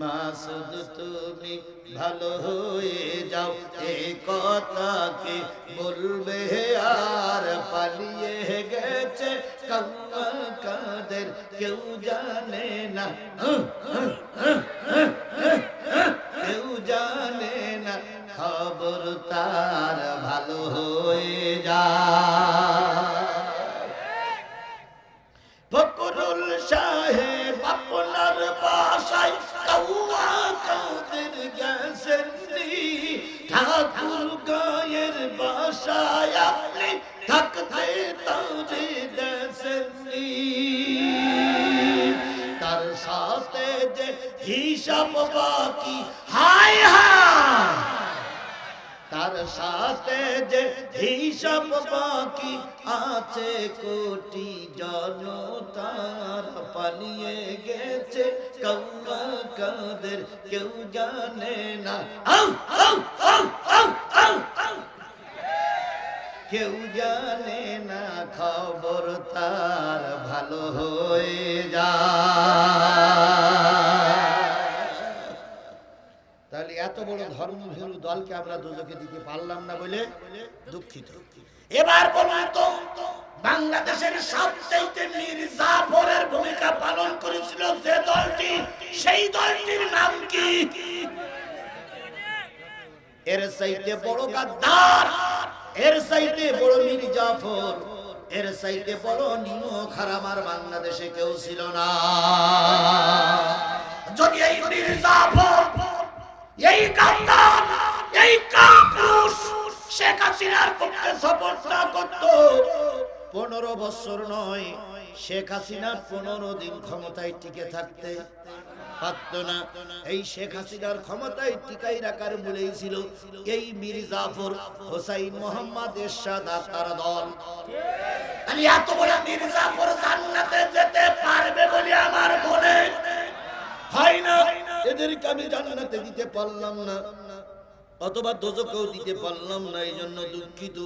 মাসুদ, তুমি ভালো হয়ে যাও। এ কথাকে বলবে? আর পালিয়ে গেছে কৌয়া কাদের কেউ জানে না। হিসাব বাকি হায় হায়। তার সাথে যে হিসাব বাকি আছে কোটি জনতার পালিয়ে গেছে। কৌয়া কাদের কেউ জানে না। আউ, আউ, আউ, আউ, আউ, আউ। কেউ জানে না খবর তার ভালো হয়ে যায়। এত বড় ধর্ম ধর্মভীরু দলকে আমরা দুজকে দিতে পারলাম না বলে দুঃখিত। এবার বলুন বাংলাদেশের সবচেয়ে মীর জাফরের ভূমিকা পালন করেছিল যে দলটি, সেই দলটির নাম কি? এর সাইতে বড় গাদ্দার, এর সাইতে বড় মীর জাফর এর সাইতে বড় নিমো খারামার বাংলাদেশে কেউ ছিল না। এই গাদ্দার এই কাপুরুষ, শেখ হাসিনার পক্ষে সাপোর্ট করত। পনেরো বছর নয়, শেখ হাসিনা পনেরো দিন ক্ষমতায় টিকে থাকতে পারত না। এই শেখ হাসিনার ক্ষমতায় টিকাই রাখার মূলেই ছিল এই মীর জাফর হোসাইন মোহাম্মদ এরশাদ আর তার দল। আমি এত বড় মীর জাফর জান্নাতে যেতে পারবে বলে আমার মনে হয় না। এদেরকে আমি জান্নাতে দিতে পারলাম না, অথবা দোজকেও দিতে পারলাম না এই জন্য দুঃখিত।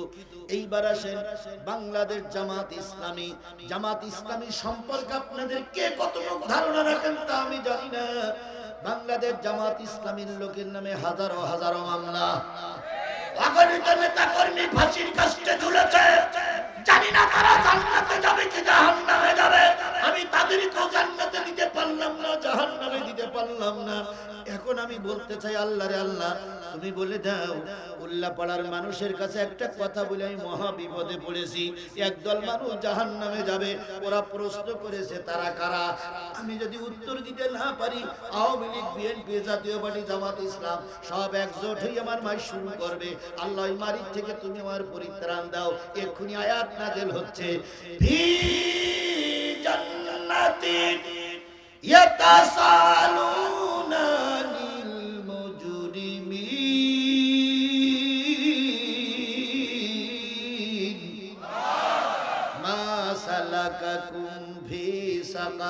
এইবার আসেন বাংলাদেশ জামাত ইসলামী। জামাত ইসলামী সম্পর্কে আপনাদের কে কতটুকু ধারণা রাখেন তা আমি জানি না। বাংলাদেশ জামাত ইসলামীর লোকের নামে হাজারো হাজারো মামলা। অগণিত নেতা কর্মী ফাঁসির কাছে ঝুলেছে জানি না তারা জান্নাতে যাবে কি জাহান্নামে যাবে। আমি তাদেরকেও জান্নাতে দিতে পারলাম না, জাহান্নামে দিতে পারলাম না। তখন আমি বলতে চাই, আল্লাহ রে আল্লাহ, তুমি বলে দাও উল্লা পাড়ার মানুষের কাছে একটা কথা বলে আমি মহা বিপদে পড়েছি। একদল মানুষ জাহান নামে যাবে, ওরা প্রশ্ন করেছে, তারা কারা? আমি যদি উত্তর দিতে না পারি, আওয়ামী লীগ, বিএনপি, জাতীয় পার্টি, জামাত ইসলাম, সব একজোট হয়ে আমার মাই শুরু করবে। আল্লাহ মারির থেকে তুমি আমার পরিত্রাণ দাও। এক্ষুনি আয়াত নাজেল হচ্ছে। জান্নাতিন ইয়াতাসালুনা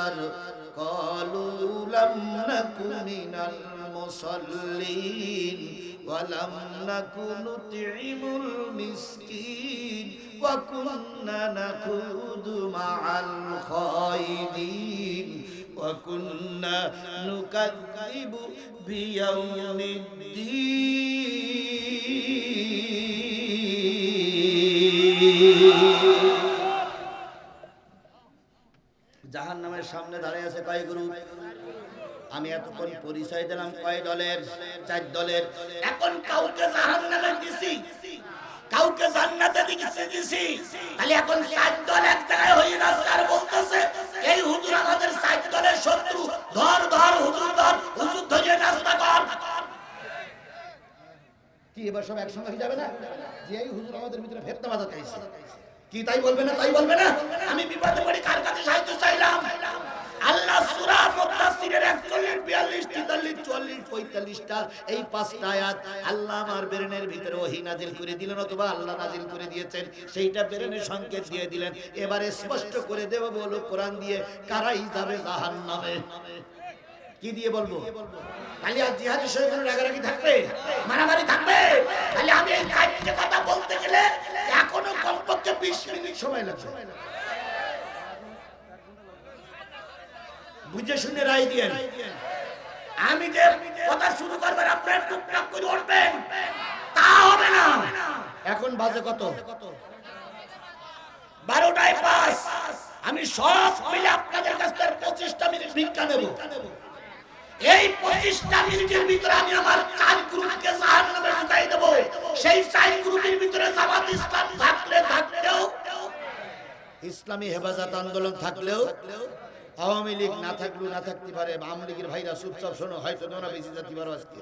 আর কলুলাম নাকুমিনাল মুসাল্লিন ওয়ালাম নাকুনু তিমুল মিসকিন, ওয়া কুন্না নাকুদু মাআল খায়দিন ওয়া কুন্না নুকাযযিবু বিয়াউমিদ্দিন। সামনে দাঁড়িয়ে আছে কয় গ্রুপ? আমি এতক্ষণ পরিচয় দিলাম কয় দলের? চার দলের। এখন কাউকে জাহান নামে দিছি। কাউকে জান্নাতে দিছি দিছি। তাহলে এখন চার দল এক জায়গায় হয়ে আর বলতেছে, এই হুজুর আমাদের চার দলের শত্রু। ধর ধর, হুজুর ধর। হুজুর ধরে নাস্তা কর। কি এবার সব একসঙ্গে হয়ে যাবে না? যে এই হুজুর আমাদের ভিতরে ফেরতে বাজাতে কি তাই বলবে না, তাই বলবে না? আমি বিপদে পড়ে কার কাছে সাহায্য চাইলাম? সূরা মুত্তাসিরের 41 42 43 44 টা এই পাঁচটা আয়াত আল্লাহ আমার ব্রেনের ভিতরে ওহী নাজিল করে দিলেন, অথবা আল্লাহ নাজিল করে দিয়েছেন। সেইটা ব্রেনের সংকেত দিয়ে দিলেন। এবারে স্পষ্ট করে দেব বলো, কোরআন দিয়ে কারাই যাবে জাহান্নামে। কি দিয়ে বলব? তাহলে আর জিহাদি রাগারাগি থাকবে? মারামারি থাকবে? তাহলে আমি কথা বলতে গেলে এখনও কমপক্ষে বিশ মিনিট সময় লাগবে। বুঝে শুনে রায় দিয়ে আমি যে কথা শুরু করবেন, আপনার টুকটাক করে উঠবেন। তা হবে না। এখন বাজে কত? বারোটায় পাস আমি সব মিলে আপনাদের কাছ থেকে পঁচিশটা মিনিট ভিক্ষা নেব। এই পঁচিশটা মিনিটের ভিতরে আমি আমার চার গ্রুপকে জাহান নামে ঢুকাই দেবো। সেই চার গ্রুপের ভিতরে জামাত ইসলাম থাকলে থাকলেও, ইসলামী হেফাজত আন্দোলন থাকলেও আওয়ামী লীগ না থাকলেও না থাকতে পারে আওয়ামী লীগের ভাইরা চুপচাপ শোনো হয়তো তোমরা বেঁচে যেতে পারো আজকে।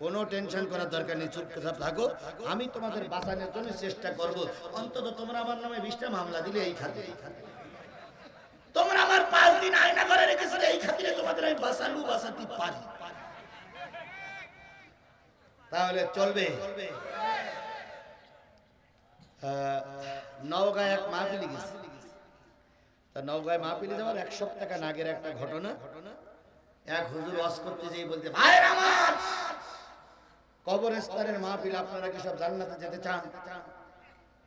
কোনো টেনশন করার দরকার নেই চুপচাপ থাকো। আমি তোমাদের বাঁচানোর জন্য চেষ্টা করব। অন্তত তোমরা আমার নামে বিশটা মামলা দিলে এই খাতে। তোমরা আমার পাঁচ দিন আয়না করে রেখেছিলে এই খাতিরে তোমাদের আমি বাঁচালু বাঁচাতে পারি। তাহলে চলবে। আহ, নওগাঁয় এক মাহফিলি গেছে। নওগাঁয় মাহফিলি যাওয়ার এক সপ্তাহ একটা ঘটনা? এক হুজুর ওয়াজ করতে যেয়ে বলতে মাহফিল আপনারা কি সব জান্নাতে যেতে চান?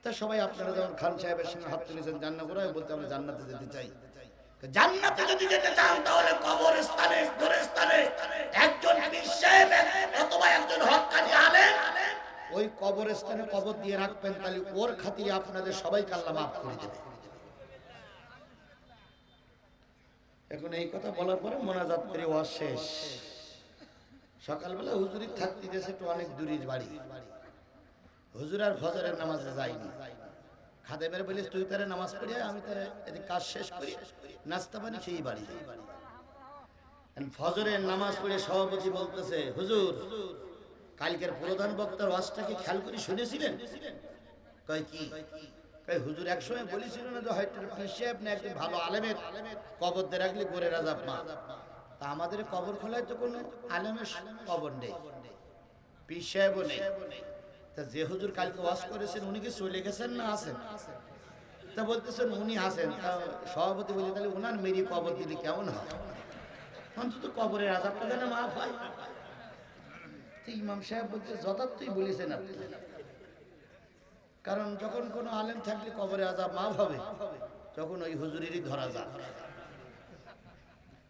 তা সবাই আপনারা খান সাহেবের সঙ্গে হাত তুলেছেন করে বলতে আমরা জান্নাতে যেতে চাই। জান্নাতে যদি যেতে চান, তাহলে কবরস্থানে, গোরস্থানে একজন পীর অথবা একজন ওই কবরস্থানে কবর দিয়ে রাখবেন, তাহলে ওর খাতিরে আপনাদের সবাইকে আল্লাহ মাফ করে দেবে। এখন এই কথা বলার পরে মোনাজাত করে ওয়াজ শেষ। সকালবেলা হুজুরি থাকতে গেছে একটু অনেক দূরের বাড়ি। হুজুর আর ফজরের নামাজে যায়নি। খাদেমের বলিস, তুই তারে নামাজ পড়ে আমি তারে এদিকে কাজ শেষ করি, নাস্তা পানি সেই বাড়ি যাই। ফজরের নামাজ পড়ে সভাপতি বলতেছে, হুজুর, কালকের প্রধান বক্তার ওয়াজটা কি খেয়াল করে শুনেছিলেন? কয় কি? হুজুর একসময় বলেছিল না যে হয়তো একজন ভালো আলেমের কবর দিয়ে রাখলে মা তা আমাদের কবর খোলায় তো কোনো আলেমের কবর নেই। আছেন? বলতেছেন উনি আসেন তা সভাপতি বলে তাহলে ওনার মেরি কবর দিলে কেমন হয়? অন্তত কবরের আজাবটা যেন মাফ হয়। ইমাম সাহেব বলছে, যথার্থই বলেছেন আপনি। কারণ যখন কোনো আলেম থাকলে কবরে আজাব মাফ হবে। তখন ওই হুজুরেরই ধরা যাক।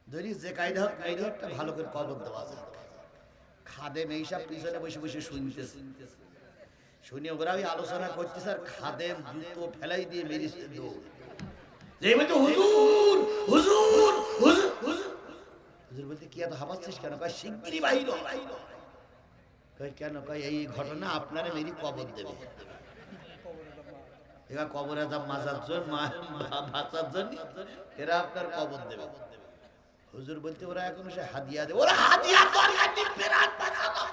ধরি যে কায়দা হোক, কায়দা হোকটা ভালো করে কবর দেওয়া যাক। খাদেম এইসব পিছনে বসে বসে শুনতেছে। শুনে ওরা ওই আলোচনা করতেছে আর খাদেম জুতো ফেলাই দিয়ে মেরেছে হুজুর হুজুর হুজুর বলতে কি কেন? কেন? কয়, এই ঘটনা আপনারা মেরি কবর দেবে। এরা কবরে যা মাজার জন্য বাঁচার জন্য, এরা আপনার কবর দেবে। হুজুর বলতে ওরা এখন সে হাদিয়া দেবে। ওরা হাদিয়া দরকার নেই ফেরাত বাঁচানো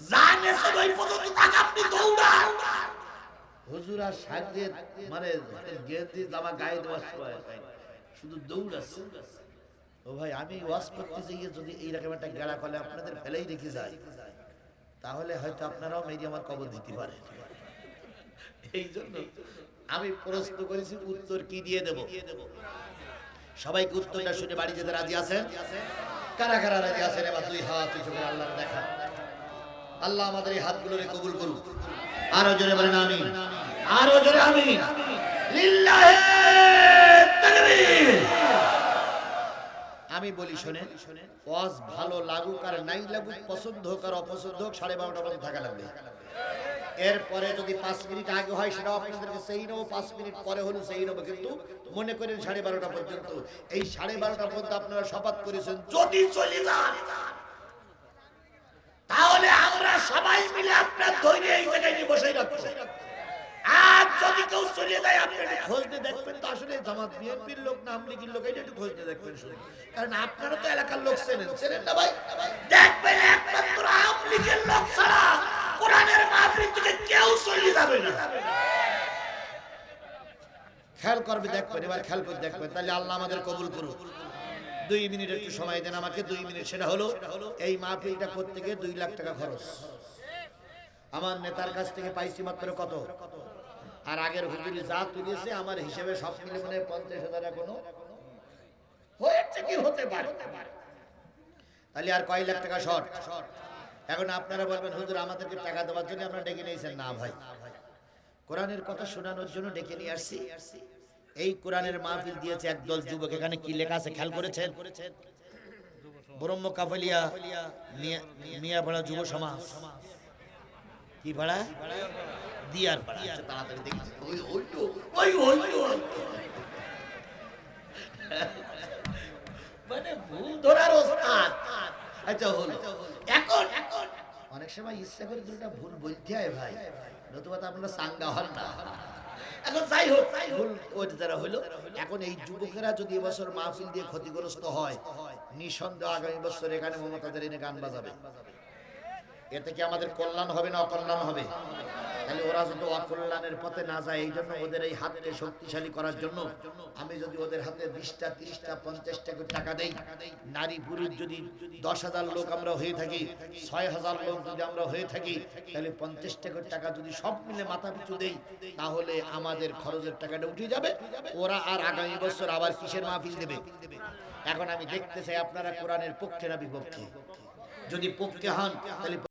জানে সে ওই পর্যন্ত থাক আপনি দৌড়ান। হুজুর আর সাগরে মানে গেঞ্জি জামা গায়ে দেওয়ার সময় শুধু দৌড়াচ্ছে। ও ভাই, আমি ওয়াজ করতে গিয়ে যদি এইরকম একটা গেড়া কলে আপনাদের ফেলেই রেখে যায়, তাহলে হয়তো আপনারাও মেরি আমার কবর দিতে পারেন। এই জন্য আমি প্রশ্ন করেছি, উত্তর কি দিয়ে দেব? সবাইকে উত্তরটা শুনে বাড়ি যেতে রাজি আছেন? কারা কারা রাজি আছেন? এবার দুই হাত কিছু করে আল্লাহ দেখা আল্লাহ আমাদের এই হাতগুলোরে কবুল করুক। আরও জোরে বলেন আমি আরও জোরে আমি লিল্লাহে! আমি বলি শোনেন, ওয়াজ ভালো লাগুক আর নাই লাগুক, পছন্দ হোক আর অপছন্দ হোক, সাড়ে বারোটা পর্যন্ত থাকা লাগবে। এরপরে যদি পাঁচ মিনিট আগে হয়, সেটাও আপনাদেরকে সেই নেব, পাঁচ মিনিট পরে হলে সেই নেব, কিন্তু মনে করেন সাড়ে বারোটা পর্যন্ত। এই সাড়ে বারোটা পর্যন্ত আপনারা শপথ করেছেন, যদি চলে যান, তাহলে আমরা সবাই মিলে আপনার ধৈর্য এই জায়গায় বসে রাখব আর যদি কেউ চলে যায় আপনি একটু খোঁজ দিয়ে দেখবেন তো আসলে জামাত বিএনপির লোক না আমলিগির লোক এটা একটু খোঁজ দিয়ে দেখবেন শুনে কারণ আপনারা তো এলাকার লোক চেনেন। চেনেন না ভাই? দেখবেন একমাত্র আওয়ামী লোক ছাড়া কোরআনের মাহফিল থেকে কেউ চলে যাবে না। খেয়াল করবে দেখবেন এবার খেয়াল করে দেখবেন। তাহলে আল্লাহ আমাদের কবুল করুন দুই মিনিট একটু সময় দেন আমাকে দুই মিনিট। সেটা হলো এই মাহফিলটা করতে গিয়ে দুই লাখ টাকা খরচ। আমার নেতার কাছ থেকে পাইছি মাত্র কত? আর আগের হুজুরি যা তুলেছে, আমার হিসেবে সব মিলে মনে পঞ্চাশ হাজার এখনও হয়েছে কি হতে পারে? তাহলে আর কয় লাখ টাকা শর্ট? এখন আপনারা বলবেন, হুজুর, আমাদেরকে টাকা দেওয়ার জন্য আমরা ডেকে নিয়েছেন? না ভাই। কোরআনের কথা শোনানোর জন্য ডেকে নিয়ে আসছি। এই কোরআনের মাহফিল দিয়েছে একদল যুবক। এখানে কি লেখা আছে? খেয়াল করেছেন? ব্রহ্ম কাফালিয়া মিয়াপাড়া যুব সমাজ। কি পাড়া দিয়ার আচ্ছা, তাড়াতাড়ি দেখছি ওই ওই ওই ওই তো, ওই তো। মানে ভুল ধরার ওস্তাদ। আচ্ছা হলো। এখন এখন? অনেক সময় ইচ্ছা করে দুটা ভুল বলতে হয় ভাই। নতুবা তো আপনারা সাঙ্গা হন না। এখন যাই হোক ভুল ওই যারা হলো এখন এই যুবকেরা যদি এবছর মাহফিল দিয়ে ক্ষতিগ্রস্ত হয় নিঃসন্দেহ আগামী বছর এখানে মমতাদের এনে গান বাজাবে। এতে কি আমাদের কল্যাণ হবে না অকল্যাণ হবে? তাহলে ওরা যদি অকল্যাণের পথে না যায়, এই জন্য ওদের এই হাতকে শক্তিশালী করার জন্য আমি যদি ওদের হাতে বিশটা, তিরিশটা, পঞ্চাশটা করে টাকা দেই, নারী পুরুষ যদি দশ হাজার লোক আমরা হয়ে থাকি ছয় হাজার লোক যদি আমরা হয়ে থাকি, তাহলে পঞ্চাশ টাকার টাকা যদি সব মিলে মাথা পিছু দেই, তাহলে আমাদের খরচের টাকাটা উঠে যাবে। ওরা আর আগামী বছর আবার কিসের মাহফিল দেবে? এখন আমি দেখতে চাই আপনারা কোরআনের পক্ষে না বিপক্ষে। যদি পক্ষে হন, তাহলে